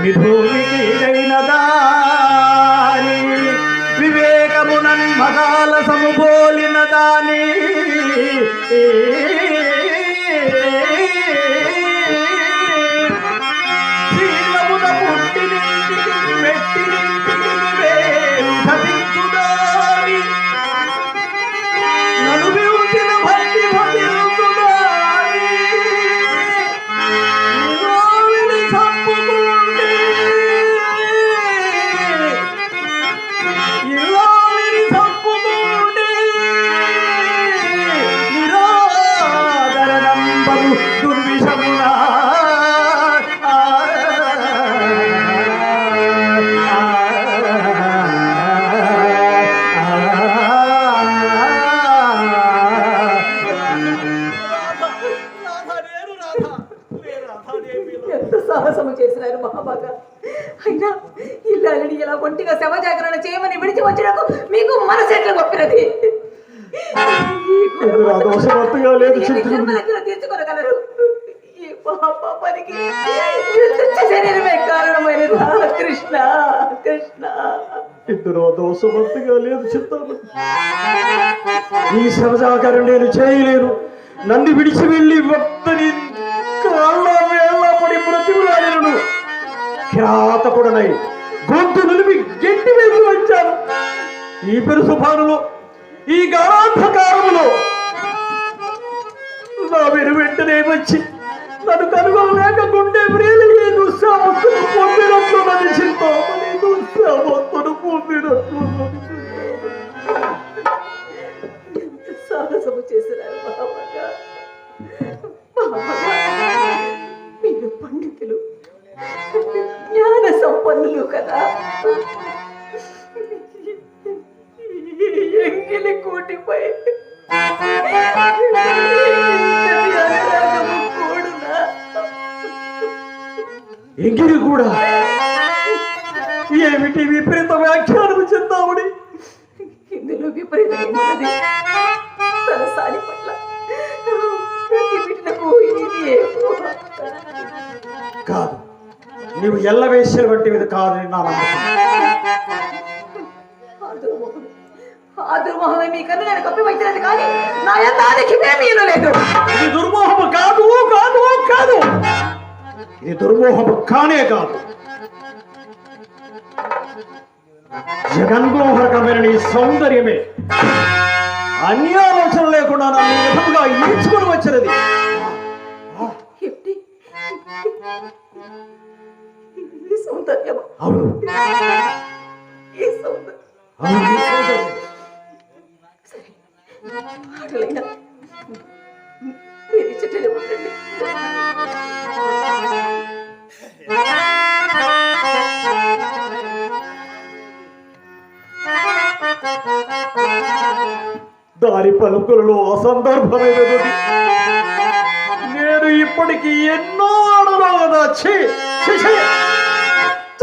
భూమి భూమికి ఇదైన దాని? వివేకమునన్ మగాల సముబోలిన దాని. లేదు చిత్రం. జన్మలెక్కన తీర్చుకోగలరు ఈ మహాపాపానికి ఈ శరీరమే కారణమైనదా. కృష్ణ కృష్ణ. ఇందులో దోషమట్టుగా లేదు చిత్తాము ఈ సరజాకరణ నేను చేయలేను. నన్ను విడిచి వెళ్ళి భక్తుని కాళ్ళ వేళ్ళ పడి బ్రతికులాడను గొంతు నిలిపి గట్టి వేసి వచ్చాను ఈ పెరుసుపానులో ఈ గాఢాంధకారములో నా వెను వెంటనే వచ్చి నన్ను కనుగొనలేక గుండె బ్రేలు ఈ దుస్సామత్తును పొందినట్లు నన్ను చింతామని దుస్సామత్తును పొందినట్లు సాహసము చేసినారు మీరు పండితులు జ్ఞాన సంపన్నులు కదా. కూడా ఏమిటి విపరీత వ్యాఖ్యానం చెందామని ఇందులో విపరీతమైనది తన సారి పట్ల ప్రతి బిడ్డకు ఇది ఏమో. కాదు. నీవు ఎల్లవేశ్వర వంటి మీద కాదని నా మీ కన్ను నేను కప్పి వచ్చినది కానీ నా ఎంతానికి ఏమీ లేదు. ఇది దుర్మోహము కాదు కాదు కాదు. ఇది దుర్మోహము కానే కాదు. జగన్మోహకమైన నీ సౌందర్యమే. అన్ని ఆలోచన లేకుండా నన్ను ఈ విధముగా ఈడ్చుకుని వచ్చినది. సౌందర్యమా? అవును. వారి పలుకులలో అసందర్భమైనది. నేను ఇప్పటికి ఎన్నో ఆడలో కదా ఛీ, ఛీ, ఛీ.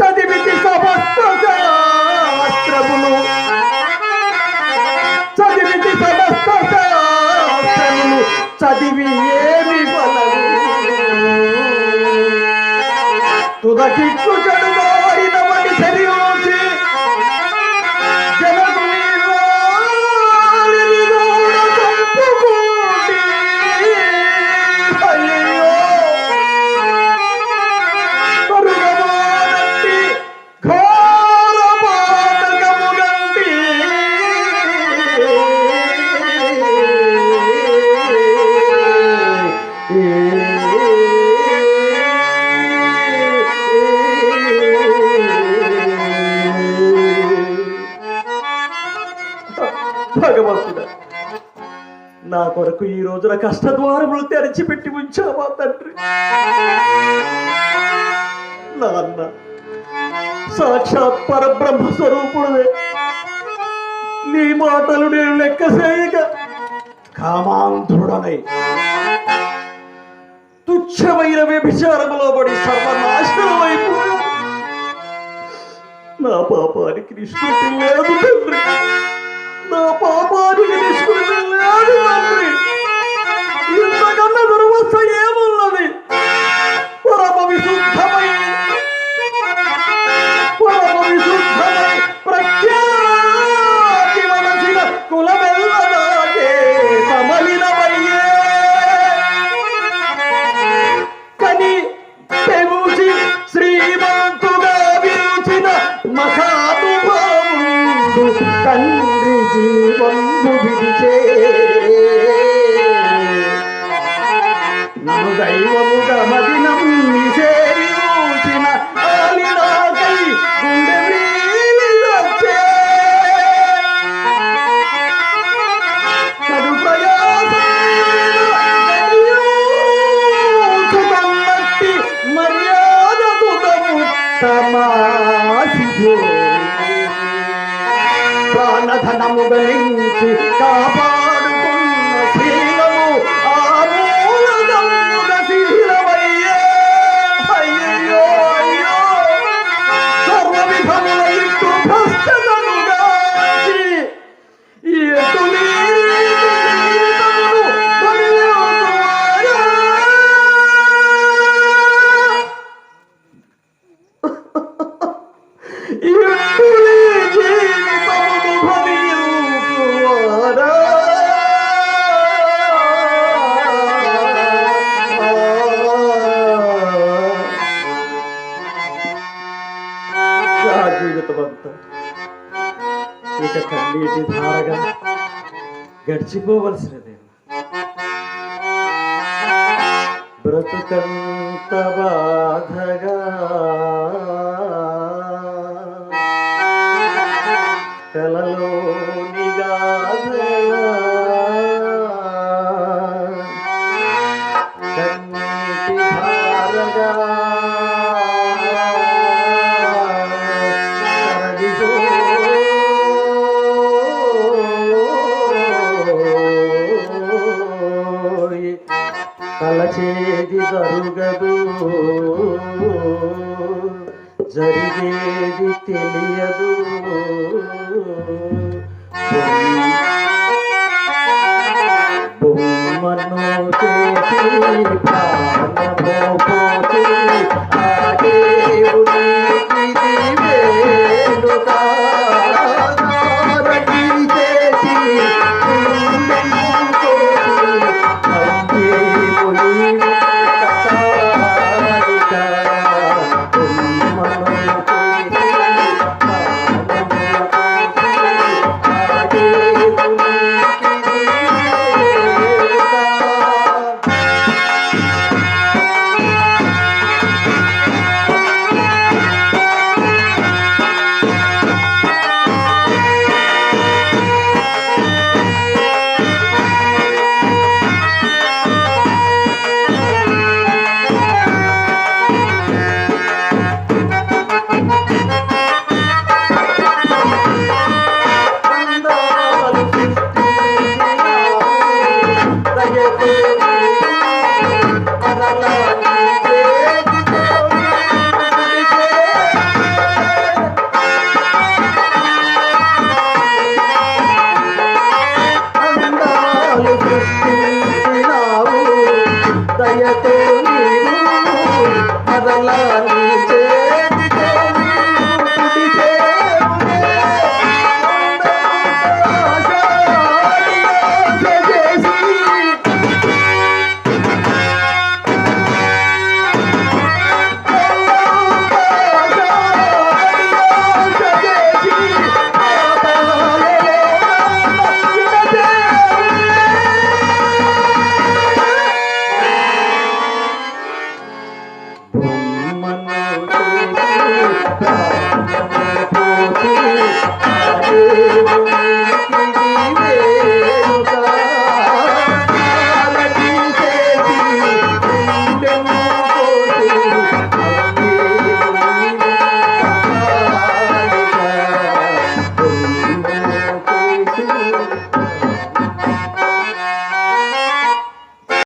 చదివితి సమస్త శాస్త్రములు. చదివితి సమస్త శాస్త్రములు. చదివి ఏమి ఫలము? తుదకిక్కు కొరకు ఈ రోజున కష్టద్వారములు తెరచిపెట్టి ఉంచావా తండ్రి? నాన్న సాక్షాత్ పరబ్రహ్మ స్వరూపుడే నీ మాటలు నేను లెక్క చేయక కామాంధుడనై తుచ్చమైన వ్యభిచారములో పడి సర్వనాశనం సర్వనాశనమైపు నా పాపానికి నిష్కృతి లేదు తండ్రి. నా పాపానికి నిష్కృతి లేదు తండ్రి ఇంతకన్నా ప్రాణధనము గలించి కాపా గడిచిపోవలసినదే. బ్రతుకంత బాధగా. కలలో నిగాధగా. జరిగేది తెలియదు. బొమ్మను చేసి ప్రాణమో పోతే